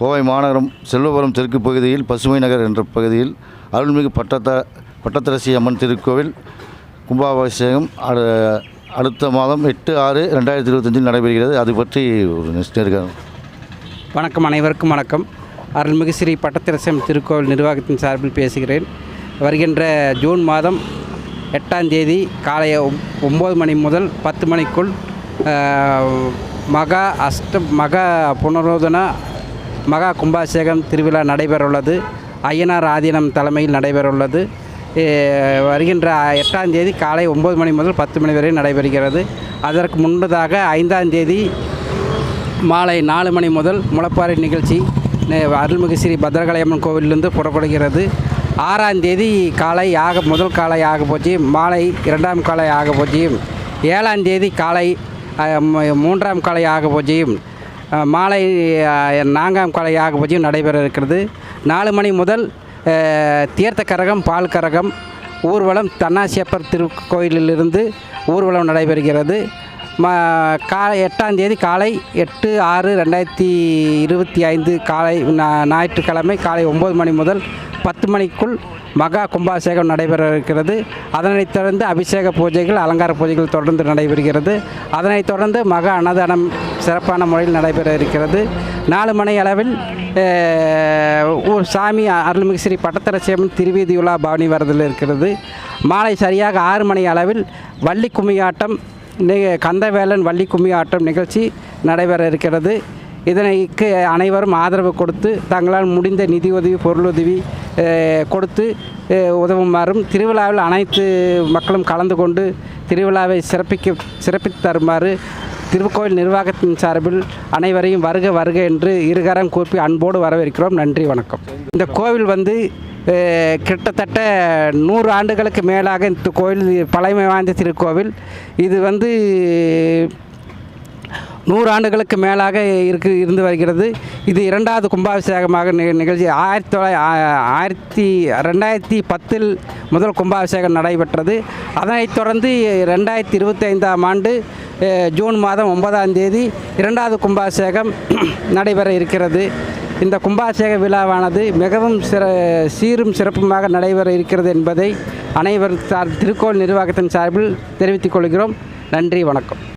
கோவை மாநகரம் செல்வபுரம் தெற்கு பகுதியில் பசுமை நகர் என்ற பகுதியில் அருள்மிகு பட்டத்த பட்டத்தரசி அம்மன் திருக்கோவில் கும்பாபிஷேகம் அடு அடுத்த மாதம் எட்டு ஆறு ரெண்டாயிரத்தி இருபத்தஞ்சில் நடைபெறுகிறது. அது பற்றி ஒரு நிச்சயம் வணக்கம் அனைவருக்கும் வணக்கம். அருள்மிகு ஸ்ரீ பட்டத்திரசம் திருக்கோவில் நிர்வாகத்தின் சார்பில் பேசுகிறேன். வருகின்ற ஜூன் மாதம் எட்டாம் தேதி காலை ஒம்பது மணி முதல் பத்து மணிக்குள் மகா அஷ்ட மகா புனரோதன மகா கும்பாபிஷேகம் திருவிழா நடைபெறவுள்ளது. ஐயனார் ஆதீனம் தலைமையில் நடைபெறவுள்ளது. வருகின்ற எட்டாம் தேதி காலை ஒம்பது மணி முதல் பத்து மணி வரை நடைபெறுகிறது. அதற்கு முன்னதாக ஐந்தாம் தேதி மாலை நாலு மணி முதல் முளப்பாறை நிகழ்ச்சி அருள்மிகு ஸ்ரீ பத்ரகாளியம்மன் கோவிலிருந்து புறப்படுகிறது. ஆறாம் தேதி காலை யாக முதல் காலை ஆக போச்சு. மாலை இரண்டாம் காலை ஆக பூஜையும் ஏழாம் தேதி காலை மூன்றாம் காலை ஆக போச்சு. மாலை நான்காம் காலை ஆக நடைபெற இருக்கிறது. நாலு மணி முதல் தீர்த்த கரகம் பால் கரகம் ஊர்வலம் தன்னாசியப்பர் திருக்கோயிலிலிருந்து ஊர்வலம் நடைபெறுகிறது. ம காலை எட்டாந்தேதி காலை எட்டு ஆறு ரெண்டாயிரத்தி இருபத்தி ஐந்து காலை ஞா- ஞாயிற்றுக்கிழமை காலை ஒம்பது மணி முதல் பத்து மணிக்குள் மகா கும்பாபிஷேகம் நடைபெற இருக்கிறது அதனைத் தொடர்ந்து அபிஷேக பூஜைகள் அலங்கார பூஜைகள் தொடர்ந்து நடைபெறுகிறது. அதனைத் தொடர்ந்து மகா அன்னதானம் சிறப்பான முறையில் நடைபெற இருக்கிறது நாலு மணி அளவில் ஒரு சாமி அருள்மிகு ஸ்ரீ பட்டத்தரசியம்மன் திருவீதியுலா பவனி வரதில் இருக்கிறது. மாலை சரியாக ஆறு மணி அளவில் வள்ளி கும்மியாட்டம் கந்தவேலன் வள்ளி கும்மி ஆட்டம் நிகழ்ச்சி நடைபெற இருக்கிறது. இதனைக்கு அனைவரும் ஆதரவு கொடுத்து தங்களால் முடிந்த நிதி உதவி பொருளுதவி கொடுத்து உதவுமாறும் திருவிழாவில் அனைத்து மக்களும் கலந்து கொண்டு திருவிழாவை சிறப்பிக்க சிறப்பித்து தருமாறு திருக்கோயில் நிர்வாகத்தின் சார்பில் அனைவரையும் வருக வருக என்று இருகரம் கூப்பி அன்போடு வரவேற்கிறோம். நன்றி வணக்கம். இந்த கோவில் வந்து கிட்டத்தட்ட நூறு ஆண்டுகளுக்கு மேலாக இந்த கோயில் பழமை வாய்ந்த திருக்கோவில். இது வந்து நூறு ஆண்டுகளுக்கு மேலாக இருக்கு இருந்து வருகிறது. இது இரண்டாவது கும்பாபிஷேகமாக நிகழ்ச்சி. ஆயிரத்தி தொள்ளாயிர ஆயிரத்தி ரெண்டாயிரத்தி பத்தில் முதல் கும்பாபிஷேகம் நடைபெற்றது. அதனைத் தொடர்ந்து ரெண்டாயிரத்தி இருபத்தைந்தாம் ஆண்டு ஜூன் மாதம் ஒன்பதாம் தேதி இரண்டாவது கும்பாபிஷேகம் நடைபெற இருக்கிறது. இந்த கும்பாபிஷேக விழாவானது மிகவும் சிற சீரும் சிறப்புமாக நடைபெற இருக்கிறது என்பதை அனைவர் சார் திருக்கோள் நிர்வாகத்தின் சார்பில் தெரிவித்துக் கொள்கிறோம். நன்றி வணக்கம்.